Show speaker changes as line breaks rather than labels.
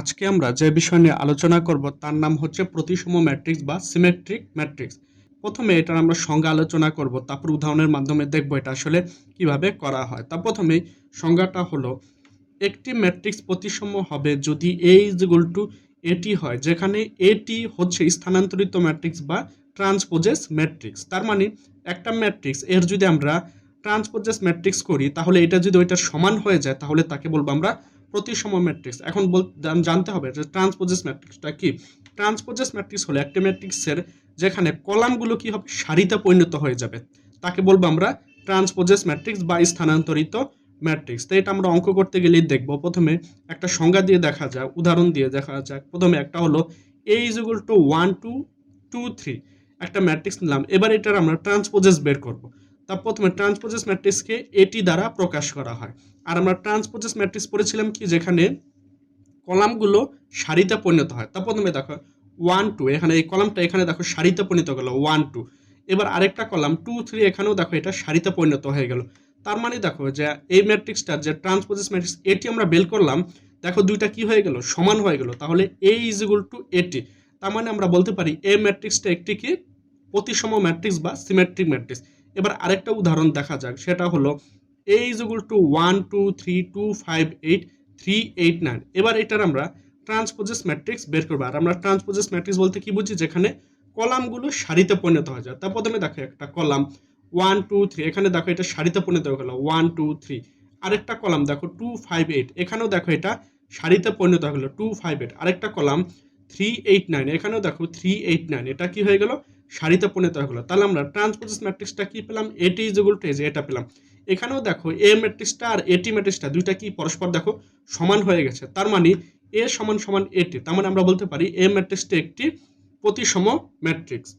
আজকে আমরা যে বিষয় নিয়ে আলোচনা করব, তার নাম হচ্ছে প্রতিসম ম্যাট্রিক্স বা সিমেট্রিক ম্যাট্রিক্স। প্রথমে এটার আমরা সংজ্ঞা আলোচনা করব, তারপর উদাহরণের মাধ্যমে দেখব এটা আসলে কীভাবে করা হয়। তা প্রথমেই সংজ্ঞাটা হলো, একটি ম্যাট্রিক্স প্রতিসম হবে যদি এ ইজ ইকুয়াল টু এটি হয়, যেখানে এটি হচ্ছে স্থানান্তরিত ম্যাট্রিক্স বা ট্রান্সপোজেস ম্যাট্রিক্স। তার মানে একটা ম্যাট্রিক্স, এর যদি আমরা ট্রান্সপোজেস ম্যাট্রিক্স করি, তাহলে এটা যদি ওইটার সমান হয়ে যায়, তাহলে তাকে বলব আমরা প্রতিসম ম্যাট্রিক্স এখন বল জানতে হবে যে ট্রান্সপোজেস ম্যাট্রিক্সটা কি? ট্রান্সপোজেস ম্যাট্রিক্স হলো একটা ম্যাট্রিক্সের যেখানে কলামগুলো কি হবে? সারিতে পরিণত হয়ে যাবে। তাকে বলব আমরা ট্রান্সপোজেস ম্যাট্রিক্স বা স্থানান্তরিত ম্যাট্রিক্স তো এটা আমরা অঙ্ক করতে গেলেই দেখব। প্রথমে একটা সংজ্ঞা দিয়ে দেখা যাক, উদাহরণ দিয়ে দেখা যাক। প্রথমে একটা হলো A is equal to one two two three একটা ম্যাট্রিক্স নিলাম। এবার এটার আমরা ট্রান্সপোজেস বের করব। তা প্রথমে ট্রান্সপোজেস ম্যাট্রিক্সকে এটি দ্বারা প্রকাশ করা হয়। আর আমরা ট্রান্সপোজেস ম্যাট্রিক্স পড়েছিলাম কি? যেখানে কলামগুলো সারিতে পরিণত হয়। তা প্রথমে দেখো ওয়ান টু এখানে এই কলামটা এখানে দেখো, সারিতে পরিণত গেল ওয়ান টু এবার আরেকটা কলাম টু থ্রি এখানেও দেখো এটা সারিতে পরিণত হয়ে গেল। তার মানে দেখো যে এই ম্যাট্রিক্সটার যে ট্রান্সপোজেস ম্যাট্রিক্স এটি আমরা বের করলাম, দেখো দুইটা কি হয়ে গেল? সমান হয়ে গেল। তাহলে এ ইজ ইকুয়াল টু এটি তার মানে আমরা বলতে পারি এ ম্যাট্রিক্সটা একটি কি? প্রতিসম ম্যাট্রিক্স বা সিমেট্রিক ম্যাট্রিক্স এবার আরেকটা উদাহরণ দেখা যাক, সেটা হলো A is equal to one two three two five eight three eight nine এবার এটার আমরা ট্রান্সপোজেস ম্যাট্রিক্স বের করব। আর আমরা ট্রান্সপোজেস ম্যাট্রিক্স বলতে কি বুঝি? যেখানে কলামগুলো সারিতে পরিণত হয়ে যায়। তার প্রথমে দেখো একটা কলাম ওয়ান টু থ্রি এখানে দেখো এটা সারিতে পরিণত হয়ে গেলো ওয়ান টু থ্রি আরেকটা কলাম দেখো টু ফাইভ এইট এখানেও দেখো এটা সারিতে পরিণত হয়ে গেলো টু ফাইভ এইট আরেকটা কলাম থ্রি এইট নাইন এখানেও দেখো থ্রি এইট নাইন এটা কি হয়ে গেল? সারিতে পরিণত হয়ে তাহলে আমরা ট্রান্সপোজেস ম্যাট্রিক্সটা কি পেলাম? এটি ইজ ইকুয়াল টু এটা পেলাম। এখানেও দেখো এ ম্যাট্রিক্সটা আর এটি ম্যাট্রিক্সটা দুইটা কি পরস্পর দেখো সমান হয়ে গেছে। তার মানে এ সমান সমান এটি তার মানে আমরা বলতে পারি এ ম্যাট্রিক্সটি একটি প্রতিসম ম্যাট্রিক্স